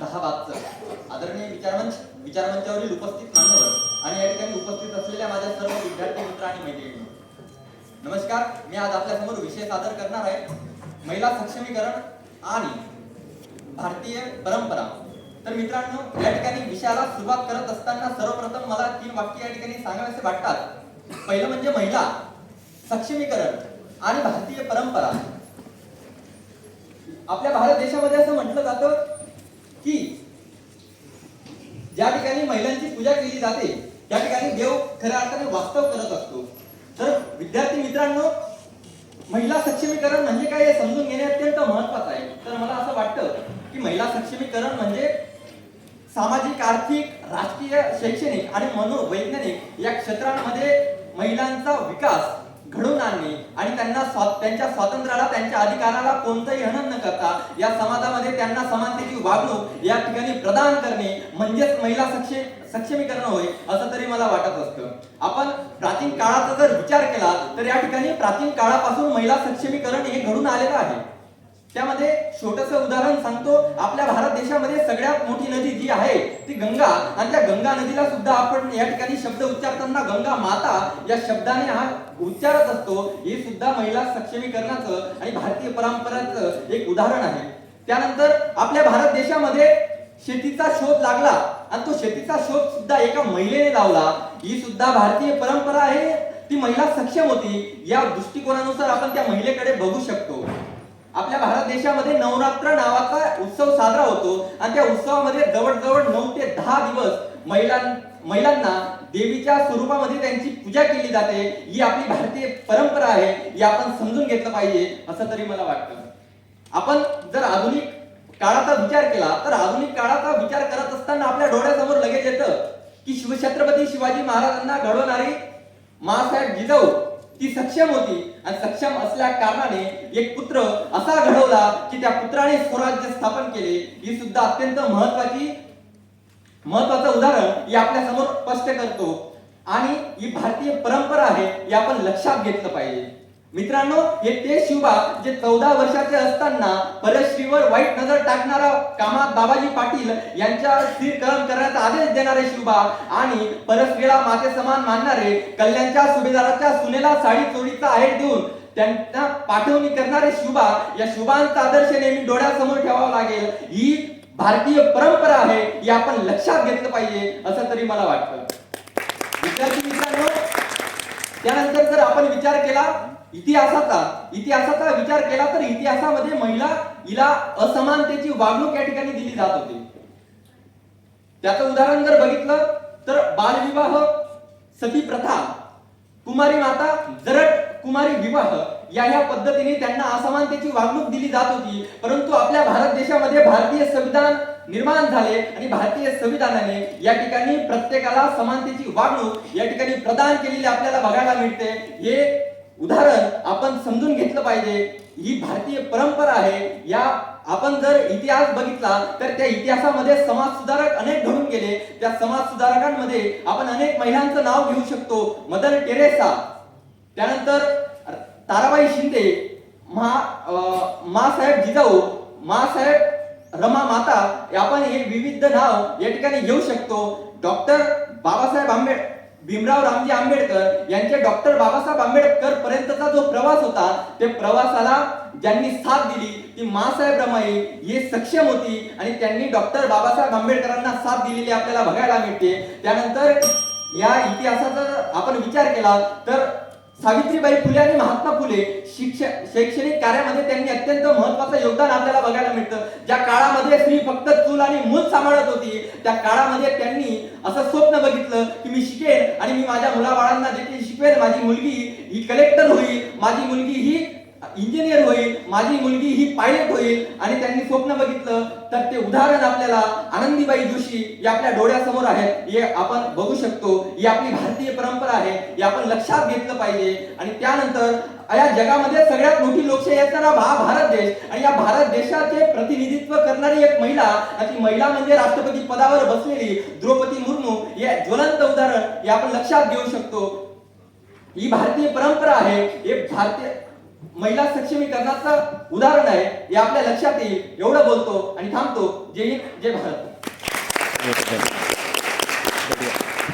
दहा बाबचं आदरणीय विचारमंच विचारमंचावरील उपस्थित मान्यवर आणि या ठिकाणी उपस्थित असलेल्या माझ्या सर्व विद्यार्थी मित्र आणि मैत्रिणी. नमस्कार. मी आज आपल्यासमोर विषय सादर करणार आहे. महिला सक्षमीकरण आणि भारतीय परंपरा. तर मित्रांनो या ठिकाणी विषयाला सुरुवात करत असताना सर्वप्रथम मला तीन वाक्य या ठिकाणी सांगावेसे वाटतात. पहिलं म्हणजे महिला सक्षमीकरण आणि भारतीय परंपरा. आपल्या भारत देशामध्ये असं म्हटलं जातं की ज्या ठिकाणी महिलांची पूजा केली जाते त्या ठिकाणी देव खऱ्या अर्थाने वास्तव करत असतो. तर विद्यार्थी मित्रांनो महिला सक्षमीकरण म्हणजे काय हे समजून घेणे अत्यंत महत्वाचं आहे. तर मला असं वाटतं की महिला सक्षमीकरण म्हणजे सामाजिक आर्थिक राजकीय शैक्षणिक आणि मनोवैज्ञानिक या क्षेत्रांमध्ये महिलांचा विकास घडवून आणणे आणि त्यांना त्यांच्या स्वातंत्र्याला त्यांच्या अधिकाराला कोणतंही हनन न करता या समाजामध्ये त्यांना समानतेची वागणूक या ठिकाणी प्रदान करणे म्हणजेच महिला सक्षम सक्षमीकरण होय असं तरी मला वाटत असतं. आपण प्राचीन काळाचा जर विचार केला तर या ठिकाणी प्राचीन काळापासून महिला सक्षमीकरण हे घडून आलेलं आहे. त्यामध्ये छोटस उदाहरण सांगतो. आपल्या भारत देशामध्ये सगळ्यात मोठी नदी जी आहे ती गंगा. आणि त्या गंगा नदीला सुद्धा आपण या ठिकाणी शब्द उच्चारताना गंगा माता या शब्दाने हा उच्चारत असतो. हे सुद्धा महिला सक्षमीकरणाचं आणि भारतीय परंपराचं एक उदाहरण आहे. त्यानंतर आपल्या भारत देशामध्ये शेतीचा शोध लागला आणि तो शेतीचा शोध सुद्धा एका महिलेने लावला. ही सुद्धा भारतीय परंपरा आहे. ती महिला सक्षम होती. या दृष्टिकोनानुसार आपण त्या महिलेकडे बघू शकतो. आपल्या भारत देशामध्ये नवरात्र नावाचा उत्सव साजरा होतो. आणि त्या उत्सवामध्ये जवळजवळ नऊ ते दहा दिवस महिलां महिलांना देवीच्या स्वरूपामध्ये त्यांची पूजा केली जाते. ही आपली भारतीय परंपरा आहे. ही आपण समजून घेतलं पाहिजे असं तरी मला वाटतं. आपण जर आधुनिक काळाचा विचार केला तर आधुनिक काळाचा विचार करत असताना आपल्या डोळ्यासमोर लगेच येतं की शिवछत्रपती शिवाजी महाराजांना घडवणारी मासाहेब जिजाऊ ती सक्षम होती. आणि सक्षम असल्या कारणाने एक पुत्र असा घडवला की त्या पुत्राने स्वराज्य स्थापन केले. ही सुद्धा अत्यंत महत्वाची महत्वाचं उदाहरण हे आपल्यासमोर स्पष्ट करतो. आणि ही भारतीय परंपरा आहे हे आपण लक्षात घेतलं पाहिजे. मित्रांनो हे ते शिवबा जे चौदा वर्षाचे असताना परश्रीवर वाईट नजर टाकणारा कामात बाबाजी पाटील यांच्या स्थिरकरण करण्याचा आदेश देणारे शिवबा आणि परश्रीला माते समान मानणारे कल्याणच्या सुभेदाराच्या सुनेला साडी चोरीचा आहेर देऊन त्यांना पाठवणी करणारे शिवबा या शुभांचा आदर्श नेहमी डोळ्यासमोर ठेवावा लागेल. ही भारतीय परंपरा आहे ही आपण लक्षात घेतलं पाहिजे असं तरी मला वाटतं. विद्यार्थी मित्रांनो त्यानंतर जर आपण विचार केला इतिहासाचा इतिहासाचा विचार केला तर इतिहासामध्ये महिला हिला असमानतेची वागणूक या ठिकाणी दिली जात होती. त्याचं उदाहरण जर बघितलं तर बालविवाह सती प्रथा कुमारी माता जरट कुमारी विवाह या ह्या पद्धतीने त्यांना असमानतेची वागणूक दिली जात होती. परंतु आपल्या भारत देशामध्ये भारतीय संविधान निर्माण झाले आणि भारतीय संविधानाने या ठिकाणी प्रत्येकाला समानतेची वागणूक या ठिकाणी प्रदान केलेली आपल्याला बघायला मिळते. हे उदाहरण आपण समजून घेतलं पाहिजे. ही भारतीय परंपरा आहे. या आपण जर इतिहास बघितला तर त्या इतिहासामध्ये समाज सुधारक अनेक घडून गेले. त्या समाज सुधारकांमध्ये आपण अनेक महिलांचं नाव घेऊ शकतो. मदर टेरेसा त्यानंतर ताराबाई शिंदे मा मासाहेब जिजाऊ मासाहेब रमा माता आपण हे विविध नाव या ठिकाणी घेऊ शकतो. डॉक्टर बाबासाहेब आंबेड भीमराव रामजी आंबेडकर यांचे डॉक्टर बाबासाहेब आंबेडकर पर्यंतचा जो प्रवास होता ते प्रवासाला ज्यांनी साथ दिली ती मासाहेब रमाई हे सक्षम होती आणि त्यांनी डॉक्टर बाबासाहेब आंबेडकरांना साथ दिलेली आपल्याला बघायला मिळते. त्यानंतर या इतिहासाचा आपण विचार केला तर सावित्रीबाई फुले आणि महात्मा फुले शैक्षणिक कार्यामध्ये त्यांनी अत्यंत महत्वाचं योगदान आपल्याला बघायला मिळतं. ज्या काळामध्ये स्त्री फक्त चूल आणि मूल सांभाळत होती त्या काळामध्ये त्यांनी असं स्वप्न बघितलं की मी शिकेन आणि मी माझ्या मुलाबाळांना देखील शिकवेन. माझी मुलगी ही कलेक्टर होईल. माझी मुलगी ही इंजिनियर होईल माझी मुलगी ही पायलट होईल आणि त्यांनी स्वप्न बघितलं तर ते उदाहरण आपल्याला आनंदीबाई जोशी या आपल्या डोळ्यासमोर आहेत हे आपण बघू शकतो. ही आपली भारतीय परंपरा आहे. हे आपण लक्षात घेतलं पाहिजे. आणि त्यानंतर या जगामध्ये सगळ्यात मोठी लोकशाही असणारा हा भारत देश आणि या भारत देशाचे प्रतिनिधित्व करणारी एक महिला आणि ती महिला म्हणजे राष्ट्रपती पदावर बसलेली द्रौपदी मुर्मू हे ज्वलंत उदाहरण हे आपण लक्षात घेऊ शकतो. ही भारतीय परंपरा आहे. हे भारतीय महिला सक्षमीकरणाचं उदाहरण आहे. हे आपल्या लक्षात येईल. एवढं बोलतो आणि थांबतो. जय हिंद जय भारत.